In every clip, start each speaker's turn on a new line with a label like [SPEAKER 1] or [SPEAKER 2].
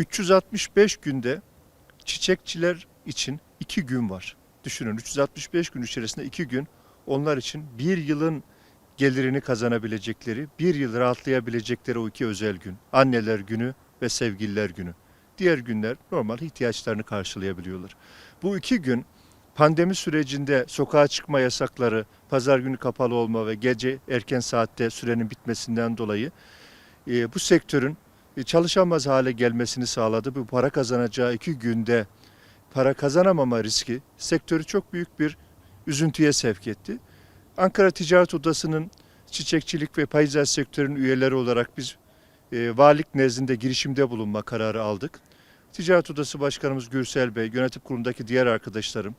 [SPEAKER 1] 365 günde çiçekçiler için 2 gün var. Düşünün 365 gün içerisinde 2 gün onlar için bir yılın gelirini kazanabilecekleri, bir yıl rahatlayabilecekleri o iki özel gün. Anneler günü ve sevgililer günü. Diğer günler normal ihtiyaçlarını karşılayabiliyorlar. Bu iki gün pandemi sürecinde sokağa çıkma yasakları, pazar günü kapalı olma ve gece erken saatte sürenin bitmesinden dolayı e, bu sektörün çalışamaz hale gelmesini sağladı. Bu para kazanacağı iki günde para kazanamama riski sektörü çok büyük bir üzüntüye sevk etti. Ankara Ticaret Odası'nın çiçekçilik ve peyzaj sektörünün üyeleri olarak biz e, valilik nezdinde girişimde bulunma kararı aldık. Ticaret Odası Başkanımız Gürsel Bey, yönetim kurulundaki diğer arkadaşlarım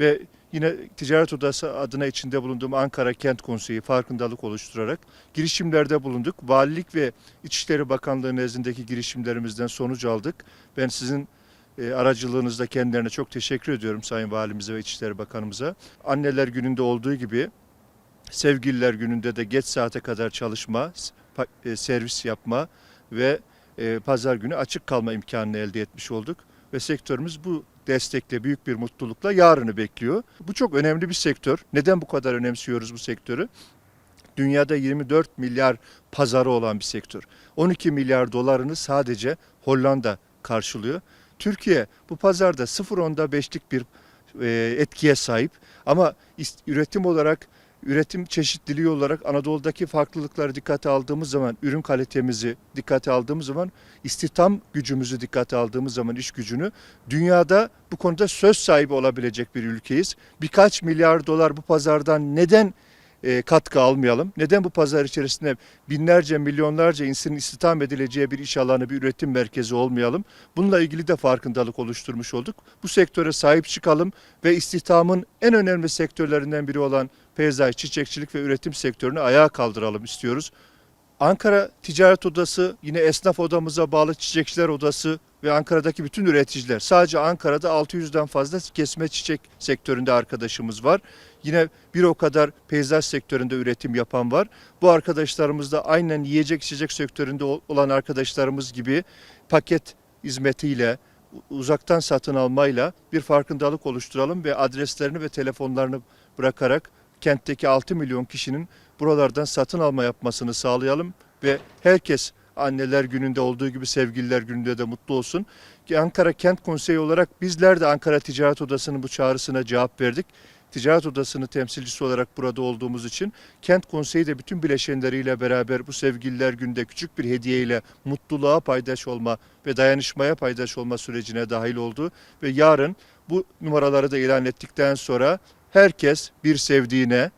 [SPEAKER 1] ve yine Ticaret Odası adına içinde bulunduğum Ankara Kent Konseyi farkındalık oluşturarak girişimlerde bulunduk. Valilik ve İçişleri Bakanlığı nezdindeki girişimlerimizden sonuç aldık. Ben sizin e, aracılığınızda kendilerine çok teşekkür ediyorum Sayın Valimize ve İçişleri Bakanımıza. Anneler gününde olduğu gibi sevgililer gününde de geç saate kadar çalışma, e, servis yapma ve e, pazar günü açık kalma imkanını elde etmiş olduk. Ve sektörümüz bu destekle büyük bir mutlulukla yarını bekliyor. Bu çok önemli bir sektör. Neden bu kadar önemsiyoruz bu sektörü? Dünyada 24 milyar pazarı olan bir sektör. 12 milyar dolarını sadece Hollanda karşılıyor. Türkiye bu pazarda 0.10'da 5'lik bir e, etkiye sahip ama üretim olarak üretim çeşitliliği olarak Anadolu'daki farklılıkları dikkate aldığımız zaman, ürün kalitemizi dikkate aldığımız zaman, istihdam gücümüzü dikkate aldığımız zaman iş gücünü dünyada bu konuda söz sahibi olabilecek bir ülkeyiz. Birkaç milyar dolar bu pazardan neden e, katkı almayalım? Neden bu pazar içerisinde binlerce, milyonlarca insanın istihdam edileceği bir iş alanı, bir üretim merkezi olmayalım? Bununla ilgili de farkındalık oluşturmuş olduk. Bu sektöre sahip çıkalım ve istihdamın en önemli sektörlerinden biri olan peyzaj, çiçekçilik ve üretim sektörünü ayağa kaldıralım istiyoruz. Ankara Ticaret Odası, yine esnaf odamıza bağlı çiçekçiler odası ve Ankara'daki bütün üreticiler. Sadece Ankara'da 600'den fazla kesme çiçek sektöründe arkadaşımız var. Yine bir o kadar peyzaj sektöründe üretim yapan var. Bu arkadaşlarımız da aynen yiyecek içecek sektöründe ol- olan arkadaşlarımız gibi paket hizmetiyle, uzaktan satın almayla bir farkındalık oluşturalım ve adreslerini ve telefonlarını bırakarak kentteki 6 milyon kişinin buralardan satın alma yapmasını sağlayalım ve herkes anneler gününde olduğu gibi sevgililer gününde de mutlu olsun. Ankara Kent Konseyi olarak bizler de Ankara Ticaret Odası'nın bu çağrısına cevap verdik. Ticaret Odası'nın temsilcisi olarak burada olduğumuz için Kent Konseyi de bütün bileşenleriyle beraber bu sevgililer günde küçük bir hediyeyle mutluluğa paydaş olma ve dayanışmaya paydaş olma sürecine dahil oldu. Ve yarın bu numaraları da ilan ettikten sonra herkes bir sevdiğine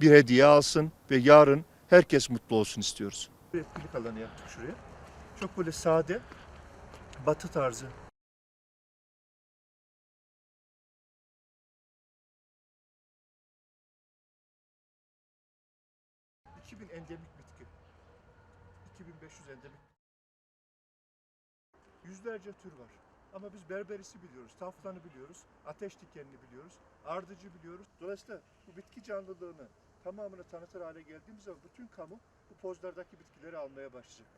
[SPEAKER 1] bir hediye alsın ve yarın herkes mutlu olsun istiyoruz. Bir etkinlik alanı yaptık şuraya. Çok böyle sade, batı tarzı. ...2000 endemik bitki. 2500 endemik. Yüzlerce tür var. Ama biz berberisi biliyoruz, taflanı biliyoruz, ateş dikenini biliyoruz, ardıcı biliyoruz. Dolayısıyla bu bitki canlılığını tamamını tanıtır hale geldiğimiz zaman bütün kamu bu pozlardaki bitkileri almaya başlayacak.